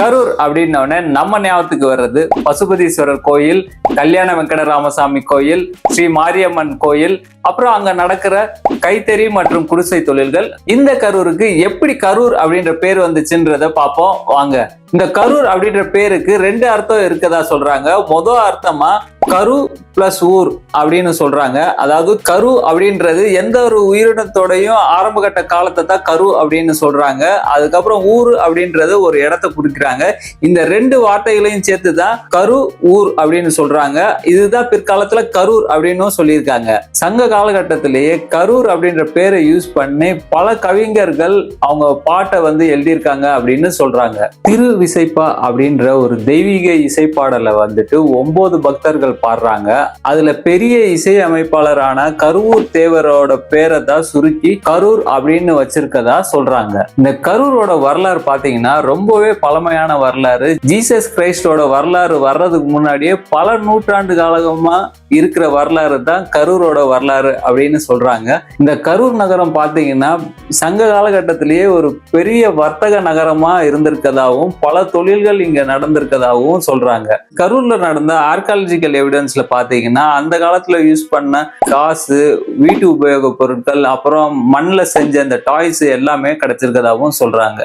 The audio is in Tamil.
கரூர் அப்படின்னோடனே நம்ம ஞாபகத்துக்கு வர்றது பசுபதீஸ்வரர் கோயில் கல்யாண வெங்கட ராமசாமி கோயில் ஸ்ரீ மாரியம்மன் கோயில் அப்புறம் அங்க நடக்கிற கைத்தறி மற்றும் குடிசை தொழில்கள். இந்த கரூருக்கு எப்படி கரூர் அப்படின்ற பேர் வந்துச்சுன்றத பார்ப்போம். வாங்க. இந்த கரூர் அப்படின்ற பேருக்கு ரெண்டு அர்த்தம் இருக்கதா சொல்றாங்க. மொதல் அர்த்தமா கரு பிளஸ் ஊர் அப்படின்னு சொல்றாங்க. அதாவது கரு அப்படின்றது எந்த ஒரு உயிரினத்தோடையும் ஆரம்ப கட்ட காலத்தை தான் கரு அப்படின்னு சொல்றாங்க. அதுக்கப்புறம் ஊர் அப்படின்றது ஒரு இடத்த குறிக்கிறாங்க இந்த ரெண்டு வார்த்தைகளையும் சேர்த்து தான் கரு ஊர் அப்படின்னு சொல்றாங்க. இதுதான் பிற்காலத்துல கரூர் அப்படின்னும் சொல்லியிருக்காங்க. சங்க காலகட்டத்திலேயே கரூர் அப்படின்ற பேரை யூஸ் பண்ணி பல கவிஞர்கள் அவங்க பாட்டை வந்து எழுதியிருக்காங்க அப்படின்னு சொல்றாங்க. திரு விசைப்பா அப்படின்ற ஒரு தெய்வீக இசைப்பாடலை வந்துட்டு ஒன்பது பக்தர்கள் பாடுறாங்க. அதுல பெரிய இசை அமைப்பாளரான கரூர் தேவரோட பேரை தான் சுருக்கி கரூர் அப்படின்னு வச்சிருக்கதா சொல்றாங்க. இந்த கரூரோட வரலாறு பாத்தீங்கன்னா ரொம்பவே பழமையான வரலாறு. ஜீசஸ் கிரைஸ்டோட வரலாறு வர்றதுக்கு முன்னாடியே பல நூற்றாண்டு காலமா இருக்கிற வரலாறு தான் கரூரோட வரலாறு அப்படின்னு சொல்றாங்க. இந்த கரூர் நகரம் பார்த்தீங்கன்னா சங்க காலகட்டத்திலேயே ஒரு பெரிய வர்த்தக நகரமா இருந்திருக்கதாகவும் பல தொழில்கள் இங்க நடந்திருக்கதாகவும் சொல்றாங்க. கரூர்ல நடந்த ஆர்காலஜிக்கல் எவிடன்ஸ்ல பாத்தீங்கன்னா அந்த காலத்துல யூஸ் பண்ண காசு வீட்டு உபயோக பொருட்கள் அப்புறம் மண்ணில் செஞ்ச அந்த டாய்ஸ் எல்லாமே கிடைச்சிருக்கதாகவும் சொல்றாங்க.